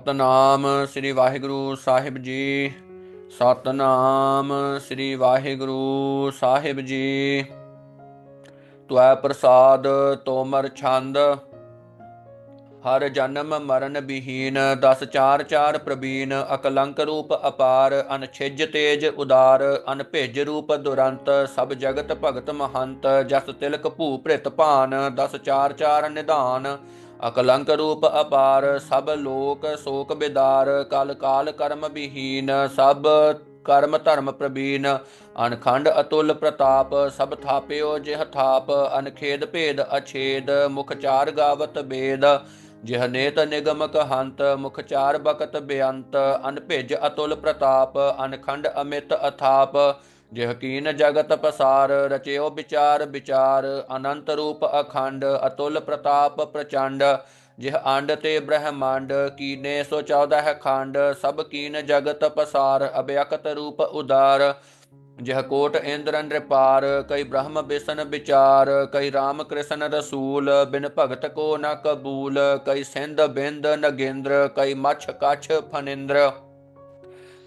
ਸਤਨਾਮ ਸ੍ਰੀ ਵਾਹਿਗੁਰੂ ਸਾਹਿਬ ਜੀ। ਸਤਨਾਮ ਸ੍ਰੀ ਵਾਹਿਗੁਰੂ ਸਾਹਿਬ ਜੀ। ਤੁਐ ਪ੍ਰਸਾਦ ਤੋਮਰ ਛੰਦ। ਹਰ ਜਨਮ ਮਰਨ ਬਿਹੀਨ, ਦਸ ਚਾਰ ਚਾਰ ਪ੍ਰਬੀਨ। ਅਕਲੰਕ ਰੂਪ ਅਪਾਰ ਅਨਛਿਜ ਤੇਜ ਉਦਾਰ। ਅਨਭਿਜ ਰੂਪ ਦੁਰੰਤ, ਸਭ ਜਗਤ ਭਗਤ ਮਹੰਤ। ਜਸ ਤਿਲਕ ਭੂ ਭ੍ਰਿਤ ਭਾਨ, ਦਸ ਚਾਰ ਚਾਰ ਨਿਧਾਨ। ਅਕਲੰਕ ਰੂਪ ਅਪਾਰ, ਸਭ ਲੋਕ ਸੋਕ ਬਿਦਾਰ, ਕਲ ਕਾਲ ਕਰਮ ਵਿਹੀਨ ਸਭ ਕਰਮ ਧਰਮ ਪ੍ਰਬੀਨ, ਅਨਖੰਡ ਅਤੁਲ ਪ੍ਰਤਾਪ, ਸਭ ਥਾਪਿਓ ਜਿਹ ਥਾਪ, ਅਨਖੇਦ ਭੇਦ ਅਛੇਦ, ਮੁਖ ਚਾਰ ਗਾਵਤ ਬੇਦ, ਜਿਹ ਨੇਤ ਨਿਗਮ ਕਹੰਤ, ਮੁਖ ਚਾਰ ਬਕਤ ਬੇਅੰਤ, ਅਨਭਿਜ ਅਤੁਲ ਪ੍ਰਤਾਪ, ਅਨਖੰਡ ਅਮਿਤ ਅਥਾਪ ਜਿਹ ਕੀਨ ਜਗਤ ਪਸਾਰ ਰਚਿਓ ਵਿਚਾਰ ਵਿਚਾਰ ਅਨੰਤ ਰੂਪ ਅਖੰਡ, ਅਤੁਲ ਪ੍ਰਤਾਪ ਪ੍ਰਚੰਡ। ਜਿਹ ਅੰਡ ਤੇ ਬ੍ਰਹਮੰਡ, ਕੀਨੇ ਸੋ 14 ਖੰਡ, ਸਭ ਕੀਨ ਜਗਤ ਪਸਾਰ, ਅਭਿਅਕਤ ਰੂਪ ਉਦਾਰ। ਜਿਹ ਕੋਟ ਇੰਦਰ ਨ੍ਰਿਪਾਰ ਕਈ ਬ੍ਰਹਮ ਬਿਸਨ ਵਿਚਾਰ, ਕਈ ਰਾਮ ਕ੍ਰਿਸ਼ਨ ਰਸੂਲ, ਬਿਨ ਭਗਤ ਕੋ ਨ ਕਬੂਲ, ਕਈ ਸਿੰਧ ਬਿੰਦ ਨਗੇਂਦਰ, ਕਈ ਮਛ ਕਛ ਫਨਿੰਦਰ।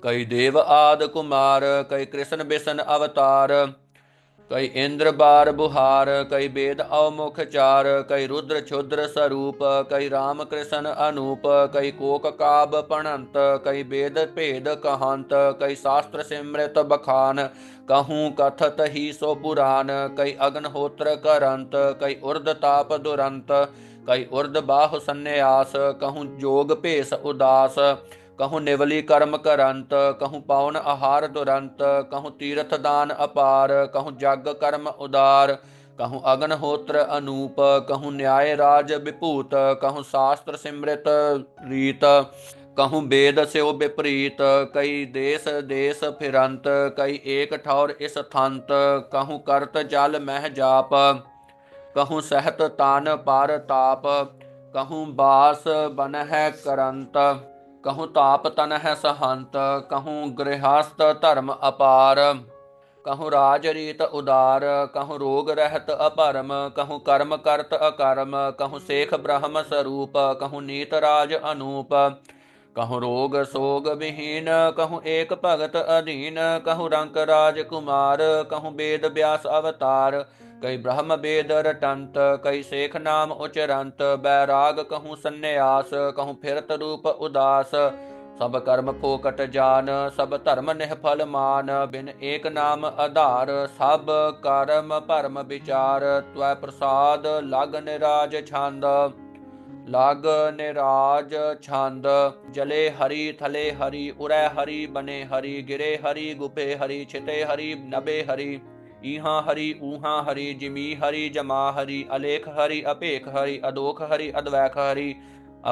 कई देव आदि कुमार, कई कृष्ण बिशन अवतार, कई इंद्र बार बुहार, कई वेद अवमुख चार, कई रुद्र क्षुद्र स्वरूप, कई राम कृष्ण अनूप, कई कोक काब पणंत, कई वेद भेद कहंत, कई शास्त्र सिमृत बखान, कहूँ कथत ही सो पुराण, कई अग्नहोत्र करंत, कई उर्द ताप दुरंत, कई उर्द बाहु संन्यास, कहूँ जोग पेश उदास ਕਹੂੰ ਨਿਵਲੀ ਕਰਮ ਕਰੰਤ, ਕਹੂੰ ਪਾਉਣ ਆਹਾਰ ਦੁਰੰਤ, ਕਹੂੰ ਤੀਰਥ ਦਾਨ ਅਪਾਰ, ਕਹੂੰ ਜਗ ਕਰਮ ਉਦਾਰ, ਕਹੂੰ ਅਗਨ ਹੋਤਰ ਅਨੂਪ, ਕਹੂੰ ਨਿਆਏ ਰਾਜ ਵਿਭੂਤ, ਕਹੂੰ ਸ਼ਾਸਤਰ ਸਿਮ੍ਰਿਤ ਰੀਤ, ਕਹੂੰ ਵੇਦ ਸਿਓ ਵਿਪਰੀਤ ਕਈ ਦੇਸ ਦੇਸ ਫਿਰੰਤ, ਕਈ ਏਕ ਠੌਰ ਇਸ ਥੰਤ, ਕਹੂੰ ਕਰਤ ਜਲ ਮਹਿ ਜਾਪ, ਕਹੂੰ ਸਹਿਤ ਤਾਨ ਪਰ ਤਾਪ, ਕਹੂੰ ਬਾਸ ਬਨਹਿ ਕਰੰਤ। ਕਹੂੰ ਤਾਪ ਤਨ ਹੈ ਸਹੰਤ, ਕਹੂੰ ਗ੍ਰਹਸਤ ਧਰਮ ਅਪਾਰ। ਕਹੂੰ ਰਾਜ ਰੀਤ ਉਦਾਰ, ਕਹੂੰ ਰੋਗ ਰਹਿਤ ਅਪਰਮ, ਕਹੂੰ ਕਰਮ ਕਰਤ ਅਕਰਮ, ਕਹੂੰ ਸੇਖ ਬ੍ਰਹਮ ਸਰੂਪ, ਕਹੂੰ ਨੀਤ ਰਾਜ ਅਨੂਪ। ਕਹੂੰ ਰੋਗ ਸੋਗ ਵਿਹੀਨ, ਕਹੂੰ ਏਕ ਭਗਤ ਅਧੀਨ, ਕਹੂੰ ਰੰਕ ਰਾਜ ਕੁਮਾਰ, ਕਹੂੰ ਵੇਦ ਬਿਆਸ ਅਵਤਾਰ। ਕਈ ਬ੍ਰਹਮ ਵੇਦ ਰਟੰਤ ਕਈ ਸੇਖ ਨਾਮ ਉਚਰੰਤ, ਬੈਰਾਗ ਕਹੂੰ ਸੰਨਿਆਸ, ਕਹੂੰ ਫਿਰਤ ਰੂਪ ਉਦਾਸ। ਸਭ ਕਰਮ ਫੋਕਟ ਜਾਨ, ਸਭ ਧਰਮ ਨਿਹਫਲ ਮਾਨ, ਬਿਨ ਏਕ ਨਾਮ ਆਧਾਰ, ਸਭ ਕਰਮ ਭਰਮ ਵਿਚਾਰ, ਤਵੈ ਪ੍ਰਸਾਦ ਲਗ ਨਿਰਾਜ ਛੰਦ। ਲਗ ਨਿਰਾਜ ਛੰਦ, ਜਲੇ ਹਰੀ, ਥਲੇ ਹਰੀ, ਉਰੈ ਹਰੀ, ਬਨੇ ਹਰੀ, ਗਿਰੇ ਹਰੀ, ਗੁਪੇ ਹਰੀ, ਛਿਤੇ ਹਰੀ, ਨਬੇ ਹਰੀ। ਈਹਾਂ ਹਰੀ, ਊਹਾਂ ਹਰੀ, ਜਿਮੀ ਹਰੀ, ਜਮਾ ਹਰੀ, ਅਲੇਖ ਹਰੀ, ਅਪੇਖ ਹਰੀ, ਅਦੋਖ ਹਰੀ, ਅਦਵੈਖ ਹਰੀ,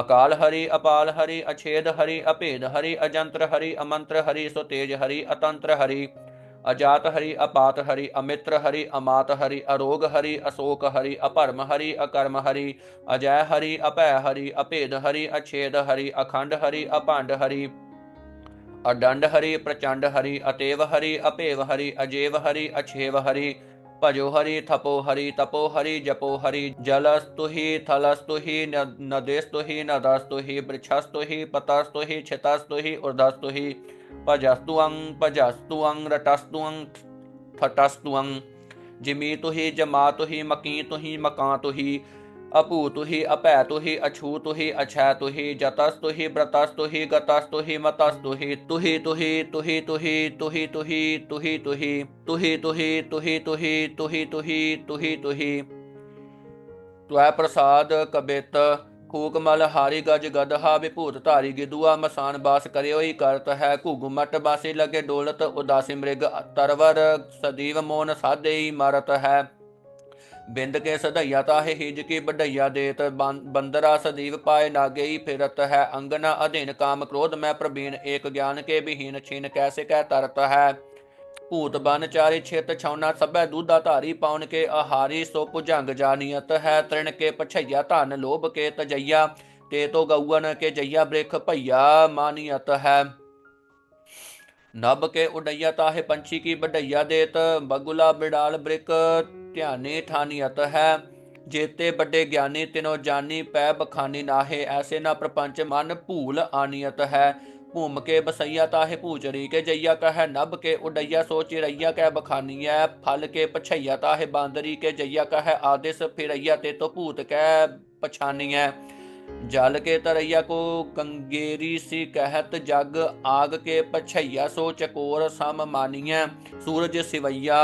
ਅਕਾਲ ਹਰੀ, ਅਪਾਲ ਹਰੀ, ਅਛੇਦ ਹਰੀ, ਅਭੇਦ ਹਰੀ, ਅਜੰਤਰ ਹਰੀ, ਅਮੰਤਰ ਹਰੀ ਸੋ ਤੇਜ ਹਰੀ, ਅਤੰਤਰ ਹਰੀ, ਅਜਾਤ ਹਰੀ, ਅਪਾਤ ਹਰੀ, ਅਮਿਤਰ ਹਰੀ, ਅਮਾਤ ਹਰੀ, ਅਰੋਗ ਹਰੀ, ਅਸ਼ੋਕ ਹਰੀ, ਅਪਰਮ ਹਰੀ, ਅਕਰਮ ਹਰੀ, ਅਜੈ ਹਰੀ, ਅਪੈ ਹਰੀ, ਅਭੇਦ ਹਰੀ, ਅਛੇਦ ਹਰੀ, ਅਖੰਡ ਹਰੀ ਅਪੰਡ ਹਰੀ ਅਡੰਡ ਹਰੀ ਪ੍ਰਚੰਡ ਹਰੀ ਅਤੇਵ ਹਰੀ ਅਪੇਵ ਹਰੀ ਅਜੇਵ ਹਰੀ ਅਛੇਵ ਹਰੀ ਭਜੋ ਹਰੀ ਥਪੋ ਹਰੀ ਤਪੋ ਹਰੀ ਜਪੋ ਹਰੀ ਜਲਸਤੁ ਹੀ ਥਲਸਤੁ ਹੀ ਨਦੇਸਤੁ ਹੀ ਨਦਸਤੁ ਹੀ ਬ੍ਰਿਛਸਤੁ ਹੀ ਪਤਸਤੁ ਹੀ ਛਿਤਸਤੁ ਹੀ ਉਰਦਸਤੁ ਹੀ ਭਜਸਤੁ ਅੰਗ ਭਜਸਤੁ ਅੰਗ ਰਟਸਤੁ ਅੰਗ ਫਟਸਤੁ ਅੰਗ ਜਿਮੀਤੁ ਹੀ ਜਮਾਤੁ ਹੀ ਮਕੀਤੁ ਹੀ ਮਕਾਤੁ ਹੀ ਅਭੂਤੁ ਹੀ ਅਭੈਤੁ ਹੀ ਅਛੂਤੁ ਹੀ ਅਛੈਤੁ ਹੀ ਜਤਸਤੁ ਹੀ ਬ੍ਰਤਸਤੁ ਹੀ ਗਤਸਤੁ ਹੀ ਮਤਸਤੁ ਹੀ ਤੁਹੀ ਤੁਹੀ ਤੁਹੀ ਤੁਹੀ ਤੁਹੀ ਤੁਹੀ ਤੁਹੀ ਤੁਹੀ ਤੁਹੀ ਤੁਹੀ ਤੁਹੀ ਤੁਹੀ ਤੁਹੀ ਤੁਹੀ ਤੁਹੀ ਤੁਹੀ ਤੁਐ ਪ੍ਰਸਾਦ ਕਬਿਤ ਕੂਕ ਮਲ ਹਾਰੀ ਗਜ ਗਦਹਾ ਵਿਭੂਤ ਧਾਰੀ ਗਿਦੂਆ ਮਸਾਨ ਬਾਸ ਕਰਿਓ ਹੀ ਕਰਤ ਹੈ ਘੁਗਮਟ ਬਾਸੀ ਲਗੇ ਡੋਲਤ ਉਦਾਸੀ ਮ੍ਰਿਗ ਤਰਵਰ ਸਦੀਵ ਮੋਨ ਸਾਧੇ ਮਰਤ ਹੈ ਬਿੰਦ ਕੇ ਸਧਈਆ ਤਾਹੇ ਹਿਜ ਕੀ ਵਡਈਆ ਦੇਤ ਬੰਦਰਾ ਸਦੀਵ ਪਾਏ ਨਾਗੇਈ ਫਿਰਤ ਹੈ, ਅੰਗਨਾ ਅਧੀਨ ਕਾਮ ਕ੍ਰੋਧ ਮੈਂ ਪ੍ਰਬੀਨ ਏਕ ਗਿਆਨ ਕੇ ਵਿਹੀਨ ਛਿਨ ਕੈਸੇ ਕਹਿ ਤਰਤ ਹੈ। ਭੂਤ ਬਨ ਚਾਰੀ ਛਿਤ ਛੌਨਾ ਸਭੈ ਦੂਧਾ ਧਾਰੀ ਪਾਉਨ ਕੇ ਆਹਾਰੀ, ਸੋ ਭੁਜੰਗ ਜਾਨੀਅਤ ਹੈ ਤ੍ਰਿਣ ਕੇ ਪਛਈਆ ਧਨ ਲੋਭ ਕੇ ਤਜਈਆ, ਤੇ ਤੋ ਗਊਨ ਕੇ ਜਈਆ ਬ੍ਰਿਖ ਭਈਆ ਮਾਨੀਅਤ ਹੈ। ਨਭ ਕੇ ਉਡਈਆ ਤਾਹੇ ਪੰਛੀ ਕੀ ਵਡਈਆ ਦੇਤ ਬਗੁਲਾ ਬਿਡਾਲ ਬ੍ਰਿਕ ਧਿਆਨੇ ਠਾਨੀਅਤ ਹੈ। ਜੇਤੇ ਵੱਡੇ ਗਿਆਨੀ ਤਿਨੋ ਜਾਨੀ ਪੈ ਬਖਾਨੀ ਨਾਹੇ। ਐਸੇ ਨਾ ਪ੍ਰਪੰਚ ਮਨ ਭੂਲ ਆਨੀਅਤ ਹੈ। ਭੂਮ ਕੇ ਬਸਈਆ ਤਾਹੇ ਭੂਚਰੀ ਕੇ ਜਈਆ ਕਹੈ ਨਭ ਕੇ ਉਡਈਆ ਸੋਚੀ ਰਈਆ ਕਹਿ ਬਖਾਨੀਐ। ਫਲ ਕੇ ਪਛਈਆ ਤਾਹੇ ਬਾਂਦਰੀ ਕੇ ਜਈਆ ਕਹੈ ਆਦਿਸ ਫਿਰਈਆ ਤੇ ਤੋ ਭੂਤ ਕਹਿ ਪਛਾਨੀਐ। ਜਲ ਕੇ ਤਰਈਆ ਕੋ ਗੰਗੇਰੀ ਸੀ ਕਹਿਤ ਜਗ ਆਗ ਕੇ ਪਛਈਆ ਸੋ ਚਕੋਰ ਸਮ ਮਾਨੀਐ। ਸੂਰਜ ਸਿਵਈਆ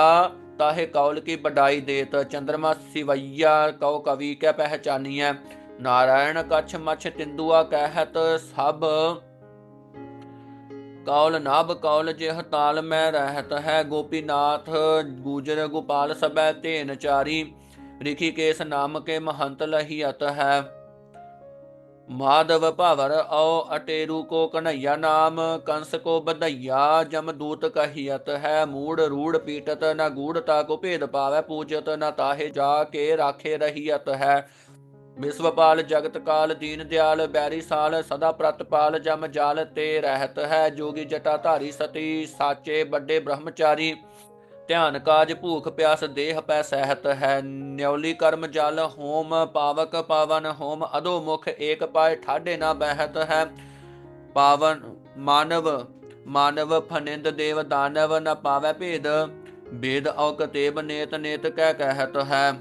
ਤਾਹੇ ਕੌਲ ਕੀ ਬਡਾਈ ਦੇਤ ਚੰਦਰਮਾ ਸਿਵਈਆ ਕਉ ਕਵੀ ਕੈ ਪਹਿਚਾਨੀਐ ਨਾਰਾਇਣ ਕਛ ਮਛ ਤਿੰਦੂਆ ਕਹਿਤ ਸਭ ਕੌਲ ਨਾਭ ਕੌਲ ਜਿਹ ਤਾਲ ਮੈਂ ਰਹਿਤ ਹੈ ਗੋਪੀਨਾਥ ਗੂਜਰ ਗੋਪਾਲ ਸਬੈ ਤੇਨ ਚਾਰੀ ਰਿਖੀਕੇਸ ਨਾਮ ਕੇ ਮਹੰਤ ਲਹੀਅਤ ਹੈ ਮਾਧਵ ਭਵਰ ਔ ਅਟੇਰੂ ਕੋ ਕਨਈਆ ਨਾਮ, ਕੰਸ ਕੋ ਬਧਈਆ ਜਮਦੂਤ ਕਹੀਅਤ ਹੈ, ਮੂੜ ਰੂੜ ਪੀਟਤ, ਨ ਗੂੜਤਾ ਕੋ ਭੇਦ ਪਾਵੈ, ਪੂਜਤ ਨਾ ਤਾਹੇ ਜਾ ਕੇ ਰਾਖੇ ਰਹੀਅਤ ਹੈ। ਵਿਸ਼ਵਪਾਲ ਜਗਤ ਕਾਲ ਦੀਨ ਦਿਆਲ, ਬੈਰੀ ਸਾਲ ਸਦਾ ਪ੍ਰਤਪਾਲ ਜਮ ਜਾਲ ਤੇ ਰਹਿਤ ਹੈ, ਜੋਗੀ ਜਟਾ ਧਾਰੀ ਸਤੀ, ਸਾਚੇ ਵੱਡੇ ਬ੍ਰਹਮਚਾਰੀ। ਧਿਆਨ ਕਾਜ ਭੂਖ ਪਿਆਸ ਦੇਹ ਪੈ ਸਹਿਤ ਹੈ, ਨਿਉਲੀ ਕਰਮ ਜਲ ਹੋਮ ਪਾਵਕ ਪਾਵਨ ਹੋਮ ਅਦੋ ਮੁਖ ਏਕ ਪਾਏ ਠਾਡੇ ਨਾ ਬਹਿਤ ਹੈ। ਪਾਵਨ ਮਾਨਵ ਮਾਨਵ ਫਨਿੰਦ ਦੇਵ ਦਾਨਵ ਨ ਪਾਵੈ ਭੇਦ ਭੇਦ ਔ ਨੇਤ ਨੇਤ ਕਹਿ ਕਹਿਤ ਹੈ।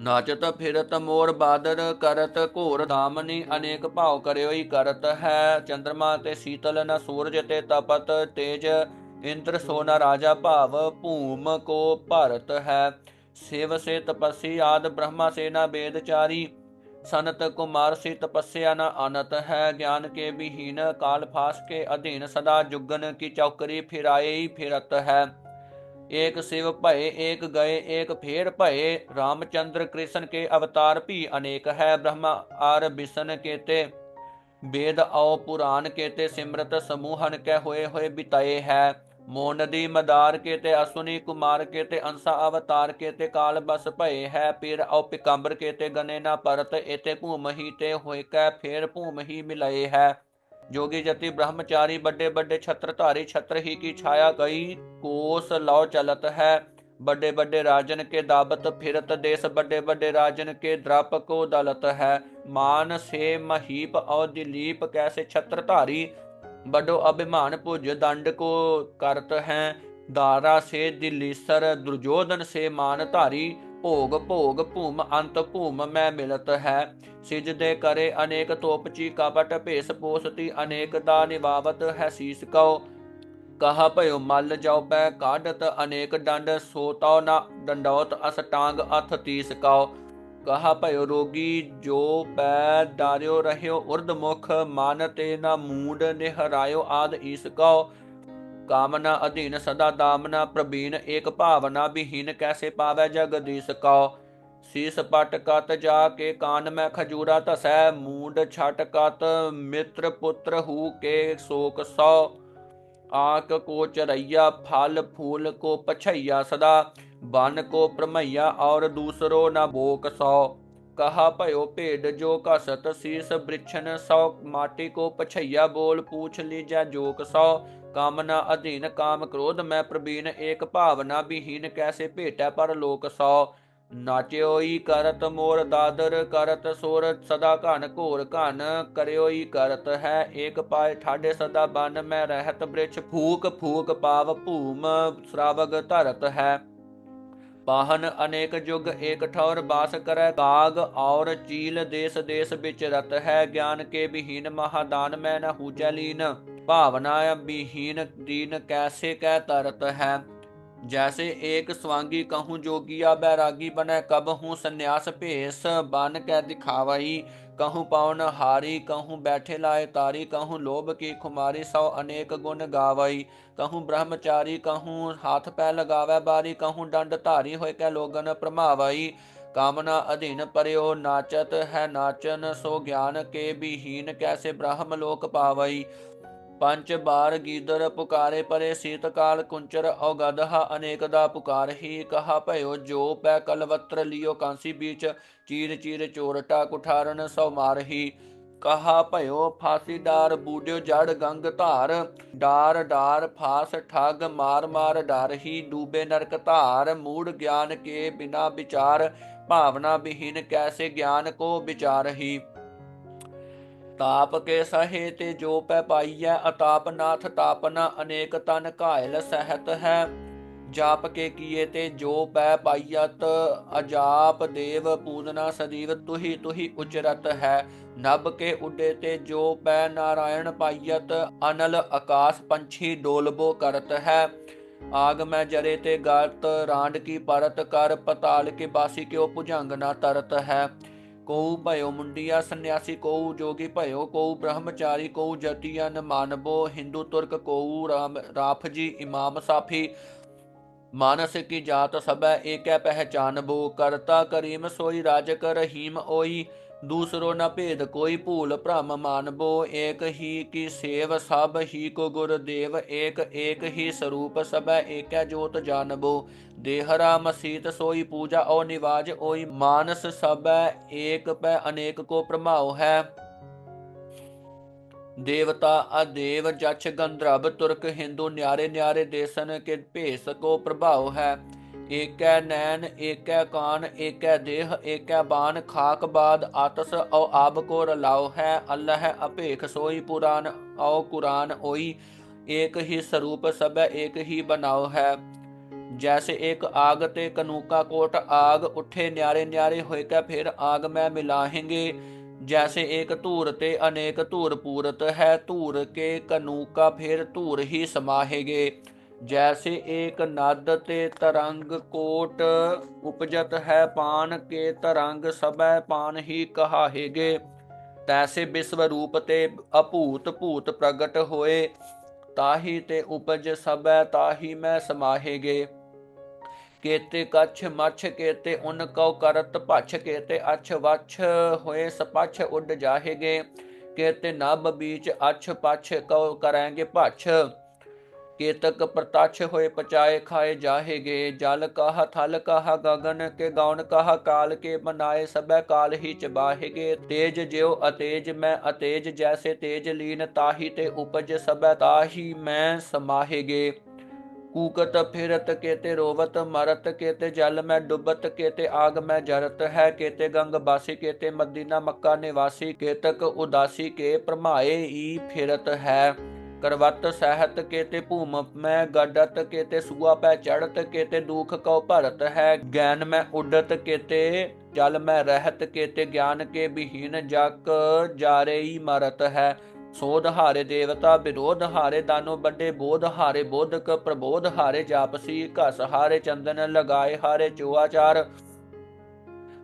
ਨਾਚਤ ਫਿਰਤ ਮੋਰ ਬਾਦਰ ਕਰਤ ਘੋਰ ਦਾਮਨੀ ਅਨੇਕ ਭਾਉ ਕਰਿਓਈ ਕਰਤ ਹੈ। ਚੰਦਰਮਾ ਤੇ ਸੀਤਲ ਨ ਸੂਰਜ ਤੇ ਤਪਤ ਤੇਜ ਇੰਦਰ ਸੋਨਾ ਰਾਜਾ ਭਾਵ ਭੂਮ ਕੋ ਭਰਤ ਹੈ। ਸਿਵ ਸੇ ਤਪਸੀ ਆਦ ਬ੍ਰਹਮਾ ਸੇਨਾ ਬੇਦਚਾਰੀ। ਸਨਤ ਕੁਮਾਰ ਸੇ ਤਪੱਸਿਆ ਨਾ ਅਨਤ ਹੈ। ਗਿਆਨ ਕੇ ਵਿਹੀਨ ਕਾਲ ਫਾਸ ਕੇ ਅਧੀਨ ਸਦਾ ਜੁਗਨ ਕੀ ਚੌਕਰੀ ਫਿਰਾਏ ਫਿਰਤ ਹੈ। ਏਕ ਸਿਵ ਭਏ, ਏਕ ਗਏ, ਏਕ ਫੇਰ ਭਏ। ਰਾਮਚੰਦਰ ਕ੍ਰਿਸ਼ਨ ਕੇ ਅਵਤਾਰ ਭੀ ਅਨੇਕ ਹੈ। ਬ੍ਰਹਮਾ ਆਰ ਬਿਸ਼ਨ ਕੇਤੇ। ਵੇਦ ਆਉ ਪੁਰਾਨ ਕੇਤੇ ਸਿਮਰਤ ਸਮੂਹਨ ਕੈ ਹੋਏ ਹੋਏ ਬਿਤਾਏ ਹੈ। ਮੋ ਮਦਾਰ ਕੇ ਤੇ ਅਸੁਨੀ ਕੁਮਾਰ ਕੇ ਤੇ ਅੰਸਾ ਅਵਤਾਰ ਕੇ ਤੇ ਕਾਲ ਬਸ ਭਏ ਹੈ ਪੀਰ ਔ ਪਿਕੰਬਰ ਕੇ ਤੇ ਗਨੇ ਨਾ ਪਰਤ ਇਤੇ ਭੂਮ ਤੇ ਹੋਇ ਕੈ ਫੇਰ ਭੂਮ ਮਿਲਏ ਹੈ। ਜੋਗੀ ਜਤੀ ਬ੍ਰਹਮਚਾਰੀ ਵੱਡੇ ਵੱਡੇ ਛਤਰ ਧਾਰੀ, ਛਤਰ ਹੀ ਕੀ ਛਾਇਆ ਗਈ, ਕੋਸ ਲਓ ਚਲਤ ਹੈ। ਵੱਡੇ ਵੱਡੇ ਰਾਜਨ ਕੇ ਦਾਬਤ ਫਿਰਤ, ਦੇਸ ਵੱਡੇ ਵੱਡੇ ਰਾਜਨ ਕੇ ਦਰਪ ਕੋ ਦਲਤ ਹੈ। ਮਾਨ ਸੇ ਮਹੀਪ ਔ ਦਿਲੀਪ, ਕੈਸੇ ਛਤਰ ਧਾਰੀ ਬਡੋ ਅਭਿਮਾਨ ਭੁਜ ਦੰਡ ਕੋ ਕਰਤ ਹੈ। ਦਾਰਾ ਸੇ ਦਿਲੀਸਰ ਦੁਰਜੋਧਨ ਸੇ ਮਾਨ ਧਾਰੀ, ਭੋਗ ਭੋਗ ਭੂਮ ਅੰਤ ਭੂਮ ਮੈਂ ਮਿਲਤ ਹੈ। ਸਿਜ ਦੇ ਕਰੇ ਅਨੇਕ ਤੋਪਚੀ ਕਪਟ, ਭੇਸ ਪੋਸਤੀ ਅਨੇਕ ਦਾ ਨਿਵਾਵਤ ਹੈ ਸੀਸ ਕਉ। ਕਹਾ ਭਇਓ ਮਲ ਜਾਉ ਪੈ ਕਾਢਤ ਅਨੇਕ ਡੰਡ ਸੋਤਉ ਨਾ ਡੰਡੌਤ ਅਸਟਾਂਗ ਅਥ ਤੀਸ ਕਉ। ਕਹਾ ਭਇਓ ਰੋਗੀ, ਜੋ ਪੈ ਡਾਰਿਓ ਰਹਿਓ ਉਰਦ ਮੁਖ ਮਨ ਤੇ ਨਾ ਮੂਡ ਨਿਹਰਾਇਓ, ਆਦ ਈਸ ਕਉ। ਕਾਮਨਾ ਅਧੀਨ ਸਦਾ ਦਾਮਨਾ, ਪ੍ਰਬੀਨ ਏਕ ਭਾਵਨਾ ਵਿਹੀਨ, ਕੈਸੇ ਪਾਵੈ ਜਗਦੀਸ਼ ਕਉ। ਸੀਸ ਪਟ ਕਤ ਜਾ ਕੇ ਕਾਨ ਮੈਂ ਖਜੂਰਾ ਧਸੈ, ਮੂੰਡ ਛਟ ਕਤ ਮਿੱਤਰ ਪੁੱਤਰ ਹੂ ਕੇ ਸੋਕ ਸੋ। ਆਕ ਕੋ ਚਰਈਆ, ਫਲ ਫੂਲ ਕੋ ਪਛਈਆ ਸਦਾ। ਬਨ ਕੋ ਪ੍ਰਮਈਆ ਔਰ ਦੂਸਰੋ ਨ ਬੋਕ ਸੋ ਕਹਾ ਭਇਓ ਭੇਡ ਜੋ ਕਸਤ ਸੀਸ ਬ੍ਰਿਛਨ ਸੋ ਮਾਟੀ ਕੋ ਪਛਈਆ ਬੋਲ ਪੂਛ ਲੀਜੈ ਜੋਕ ਸੋ ਕਾਮਨਾ ਅਧੀਨ ਕਾਮ ਕ੍ਰੋਧ ਮੈਂ ਪ੍ਰਬੀਨ ਏਕ ਭਾਵਨਾ ਵਿਹੀਨ ਕੈਸੇ ਭੇਟੈ ਪਰ ਲੋਕ ਸੋ ਨਾਚਿਓਈ ਕਰਤ ਮੋਰ ਦਾਦਰ ਕਰਤ ਸੋਰ ਸਦਾ ਘਨ ਘੋਰ ਘਨ ਕਰਿਓਈ ਕਰਤ ਹੈ ਏਕ ਪਾਏ ਠਾਡੇ ਸਦਾ ਬਨ ਮੈਂ ਰਹਿਤ ਬ੍ਰਿਛ ਫੂਕ ਫੂਕ ਪਾਵ ਭੂਮ ਸ਼ਰਾਵਗ ਧਰਤ ਹੈ ਪਾਹਨ ਅਨੇਕ ਜੁਗ ਏਕ ਠੌਰ ਬਾਸ ਕਰੈ ਕਾਗ, ਔਰ ਚੀਲ ਦੇਸ ਦੇਸ ਵਿੱਚ ਰਤ ਹੈ ਗਿਆਨ ਕੇ ਵਿਹੀਨ ਮਹਾਦਾਨ ਮੈਂ ਨਾ ਹੂਜੈ ਲੀਨ ਭਾਵਨਾ ਵਿਹੀਨ ਦੀਨ ਕੈਸੇ ਕਹਿ ਤਰਤ ਹੈ। ਜੈਸੇ ਏਕ ਸਵਾਂਗੀ ਕਹੂੰ ਜੋਗੀਆ ਬੈਰਾਗੀ ਬਨੈ ਕਬ ਹੂੰ ਸੰਨਿਆਸ ਭੇਸ ਬਨ ਕੈ ਦਿਖਾਵਈ ਕਹੂੰ ਪਾਉਨ ਹਾਰੀ ਕਹੂੰ ਬੈਠੇ ਲਾਏ ਤਾਰੀ ਕਹੂੰ ਲੋਭ ਕੀ ਖੁਮਾਰੀ ਸੋ ਅਨੇਕ ਗੁਣ ਗਾਵਈ ਕਹੂੰ ਬ੍ਰਹਮਚਾਰੀ ਕਹੂੰ ਹੱਥ ਪੈ ਲਗਾਵੇ ਬਾਰੀ ਕਹੂੰ ਡੰਡ ਧਾਰੀ ਹੋਏ ਕੈ ਲੋਗਨ ਪ੍ਰਮਾਵਈ ਕਾਮਨਾ ਅਧੀਨ ਪਰਿਓ ਨਾਚਤ ਹੈ ਨਾਚਨ ਸੋ ਗਿਆਨ ਕੇ ਵਿਹੀਨ ਕੈਸੇ ਬ੍ਰਹਮ ਲੋਕ ਪਾਵਈ ਪੰਚ ਬਾਰ ਗੀਦਰ ਪੁਕਾਰੇ ਪਰੇ ਸੀਤ ਕਾਲ ਕੁੰਚਰ ਔਗਦਹਾ ਅਨੇਕ ਦਾ ਪੁਕਾਰ ਹੀ ਕਹਾ ਭਇਓ, ਜੋ ਪੈ ਕਲਵਤਰ ਲਿਓ ਕਾਂਸੀ ਬੀਚ, ਚੀਰ ਚੀਰ ਚੋਰਟਾ ਕੁਠਾਰਨ ਸੋ ਮਾਰਹੀ ਕਹਾ ਭਇਓ, ਫਾਸੀ ਡਾਰ ਬੂਡਿਓ ਜੜ ਗੰਗ ਧਾਰ, ਡਾਰ ਡਾਰ ਫਾਸ ਠੱਗ ਮਾਰ ਮਾਰ ਡਰ ਡੂਬੇ ਨਰਕ ਧਾਰ, ਮੂੜ ਗਿਆਨ ਕੇ ਬਿਨਾ ਵਿਚਾਰ, ਭਾਵਨਾ ਵਿਹੀਨ ਕੈਸੇ ਗਿਆਨ ਕੋ ਵਿਚਾਰਹੀ ਤਾਪ ਕੇ ਸਹੇ ਤੇ ਜੋ ਪੈ ਪਾਈਐ, ਅਤਾਪ ਨਾਥ ਤਾਪਨਾ ਅਨੇਕ ਤਨ ਘਾਇਲ ਸਹਿਤ ਹੈ। ਜਾਪ ਕੇ ਕੀਏ ਤੇ ਜੋ ਪੈ ਪਾਈਅਤ ਅਜਾਪ ਦੇਵ ਪੂਜਨਾ ਸਦੀਵ ਤੁਹੀ ਤੁਹੀ ਉਚਰਤ ਹੈ। ਨਭ ਕੇ ਉਡੇ ਤੇ ਜੋ ਪੈ ਨਾਰਾਇਣ ਪਾਈਅਤ ਅਨਲ ਆਕਾਸ਼ ਪੰਛੀ ਡੋਲਬੋ ਕਰਤ ਹੈ। ਆਗ ਮੈਂ ਜਰੇ ਤੇ ਗਤ ਰਾਂਡ ਕੀ ਪਰਤ ਕਰ, ਪਤਾਲ ਕੇ ਬਾਸੀ ਕਿਉ ਭੁਜੰਗ ਨਾ ਤਰਤ ਹੈ। ਕੋਉ ਭਇਓ ਮੁੰਡਿਆ ਸੰਨਿਆਸੀ ਕੋਉ ਜੋਗੀ ਭਇਓ ਕੋਉ ਬ੍ਰਹਮਚਾਰੀ ਕੋਉ ਜਤੀਅਨ ਮਾਨਬੋ ਹਿੰਦੂ ਤੁਰਕ ਕੋਉ ਰਾਮ ਰਾਫ ਇਮਾਮ ਸਾਫੀ। ਮਾਨਸ ਕੀ ਜਾਤ ਸਭੈ ਏਕੈ ਪਹਿਚਾਨਬੋ, ਕਰਤਾ ਕਰੀਮ ਸੋਈ ਰਾਜਕ ਰਹੀਮ ਓਈ। ਦੂਸਰੋ ਨ ਭੇਦ ਕੋਈ ਭੂਲ ਭ੍ਰਮ ਮਾਨਬੋ, ਏਕ ਹੀ ਕੀ ਸੇਵ ਸਭ ਹੀ ਕੋ ਗੁਰ ਦੇਵ, ਏਕ ਏਕ ਹੀ ਸਰੂਪ ਸਭੈ ਏਕੈ ਜੋਤ ਜਾਣਬੋ ਦੇਹਰਾ ਮਸੀਤ ਸੋਈ ਪੂਜਾ ਓ ਨਿਵਾਜ, ਓਈ ਮਾਨਸ ਸਭੈ ਏਕ ਪੈ ਅਨੇਕ ਕੋ ਪ੍ਰਮਾਉ ਹੈ। ਦੇਵਤਾ ਅਦੇਵ ਜਛ ਗੰਧਰਵ ਤੁਰਕ ਹਿੰਦੂ ਨਿਆਰੇ ਨਿਆਰੇ ਦੇਸਨ ਕੇ ਭੇਸ ਕੋ ਪ੍ਰਭਾਵ ਹੈ। ਏਕੈ ਨੈਣ, ਏਕੈ ਕਾਨ ਏਕੈ ਦੇਹ, ਏਕੈ ਬਾਨ ਖਾਕ ਬਾਦ, ਆਤਸ, ਔ ਆਬ ਕੋ ਰਲਾਉ ਹੈ, ਅੱਲਾਹ ਅਭੇਖ ਸੋਈ ਪੁਰਾਨ, ਔ ਕੁਰਾਨ ਓਈ, ਏਕ ਹੀ ਸਰੂਪ ਸਭੈ, ਏਕ ਹੀ ਬਨਾਉ ਹੈ। ਜੈਸੇ ਇੱਕ ਆਗ ਤੇ ਕਨੂਕਾ ਕੋਟ ਆਗ, ਉਠੇ ਨਿਆਰੇ ਨਿਆਰੇ ਹੋਏ ਕੈ ਫਿਰ ਆਗ ਮੈਂ ਮਿਲਾਹੇਂਗੇ। ਜੈਸੇ ਇੱਕ ਧੂਰ ਤੇ ਅਨੇਕ ਧੂਰ ਪੂਰਤ ਹੈ, ਧੂਰ ਕੇ ਕਨੂਕਾ ਫਿਰ ਧੂਰ ਹੀ ਸਮਾਹੇਗੇ। ਜੈਸੇ ਏਕ ਨਦ ਤੇ ਤਰੰਗ ਕੋਟ ਉਪਜਤ ਹੈ ਪਾਨ ਕੇ ਤਰੰਗ ਸਭੈ ਪਾਨ ਹੀ ਕਹਾਹੇਗੇ। ਤੈਸੇ ਵਿਸਵ ਰੂਪ ਤੇ ਅਭੂਤ ਭੂਤ ਪ੍ਰਗਟ ਹੋਏ, ਤਾਹੀ ਤੇ ਉਪਜ ਸਭੈ ਤਾਹੀ ਮੈਂ ਸਮਾਹੇਗੇ। ਕੇਤੇ ਕਛ ਮਛ, ਕੇਤੇ ਉਨ ਕਉ ਕਰਤ ਭਛ, ਕੇਤੇ ਅਛ ਵਛ ਹੋਏ ਸਪਛ ਉੱਡ ਜਾਹੇਗੇ। ਕੇਤੇ ਨਭ ਬੀਚ ਅਛ ਪਛ ਕਉ ਕਰਾਂਗੇ ਭਛ। ਕੇਤਕ ਪ੍ਰਤਛ ਹੋਏ ਪਚਾਏ ਖਾਏ ਜਾਹੇਗੇ ਜਲ ਕਹ ਥਲ ਕਹ ਗਗਨ ਕੇ ਗੌਣ ਕਹ ਕਾਲ ਕੇ ਬਨਾਏ ਸਭੈ ਕਾਲ ਹੀ ਚਬਾਹੇਗੇ ਤੇਜ ਜਿਉ ਅਤੇਜ ਮੈਂ ਅਤੇਜ ਜੈਸੇ ਤੇਜ ਲੀਨ ਤਾਹੀ ਤੇ ਉਪਜ ਸਭੈ ਤਾਹੀ ਮੈਂ ਸਮਾਹੇਗੇ ਕੂਕਤ ਫਿਰਤ ਕੇਤੇ ਰੋਵਤ, ਮਰਤ ਕੇਤੇ ਜਲ ਮੈਂ ਡੁੱਬਤ, ਕੇਤੇ ਆਗ ਮੈਂ ਜਰਤ ਹੈ, ਕੇਤੇ ਗੰਗ ਬਾਸੀ, ਕੇਤੇ ਮਦੀਨਾ ਮੱਕਾ ਨਿਵਾਸੀ, ਕੇਤਕ ਉਦਾਸੀ ਕੇ ਪ੍ਰਮਾਏ ਈ ਫਿਰਤ ਹੈ। ਕਰਵਤ ਸਹਿਤ ਕੇਤੇ ਭੂਮ, ਮੈਂ ਗੱਡਤ ਕੇਤੇ ਸੁਆ, ਪੈ ਚੜਤ ਕੇਤੇ ਦੁਖ ਕਉ ਭਰਤ ਹੈ। ਗਿਆਨ ਮੈਂ ਉਡਤ ਕੇਤੇ, ਜਲ ਮੈਂ ਰਹਿਤ ਕੇਤੇ, ਗਿਆਨ ਕੇ ਵਿਹੀਨ ਜਕ ਜਾਰੇਈ ਮਰਤ ਹੈ। ਸੋਧ ਹਾਰੇ ਦੇਵਤਾ, ਵਿਰੋਧ ਹਾਰੇ ਦਾਨੋ ਵੱਡੇ, ਬੋਧ ਹਾਰੇ ਬੋਧਕ, ਪ੍ਰਬੋਧ ਹਾਰੇ ਜਾਪਸੀ, ਘਸ ਹਾਰੇ ਚੰਦਨ ਲਗਾਏ ਹਾਰੇ ਚੋਆਚਾਰ।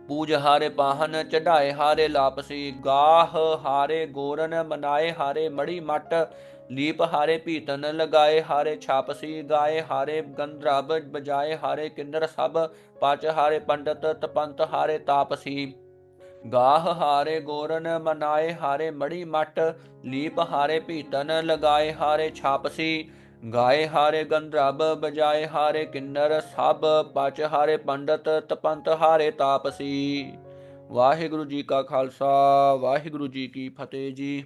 ਪੂਜ ਹਾਰੇ ਪਾਹਨ ਚੜਾਏ ਹਾਰੇ ਲਾਪਸੀ, ਗਾਹ ਹਾਰੇ ਗੋਰਨ ਮਨਾਏ ਹਾਰੇ ਮੜੀ ਮਟ ਲੀਪ ਹਾਰੇ ਭੀਤਨ ਲਗਾਏ, ਹਾਰੇ ਛਾਪਸੀ ਗਾਏ, ਹਾਰੇ ਗੰਧਰਬ ਬਜਾਏ ਹਾਰੇ ਕਿੰਨਰ ਸਭ ਪਚ, ਹਾਰੇ ਪੰਡਤ ਤਪੰਤ, ਹਾਰੇ ਤਾਪਸੀ। ਗਾਹ ਹਾਰੇ ਗੋਰਨ ਮਨਾਏ, ਹਾਰੇ ਮੜੀ ਮਟ ਲੀਪ ਹਾਰੇ ਭੀਤਨ ਲਗਾਏ, ਹਾਰੇ ਛਾਪਸੀ ਗਾਏ, ਹਾਰੇ ਗੰਧਰਬ ਬਜਾਏ ਹਾਰੇ ਕਿੰਨਰ ਸਭ ਪਚ, ਹਾਰੇ ਪੰਡਤ ਤਪੰਤ, ਹਾਰੇ ਤਾਪਸੀ। ਵਾਹਿਗੁਰੂ ਜੀ ਕਾ ਖਾਲਸਾ, ਵਾਹਿਗੁਰੂ ਜੀ ਕੀ ਫਤਿਹ ਜੀ।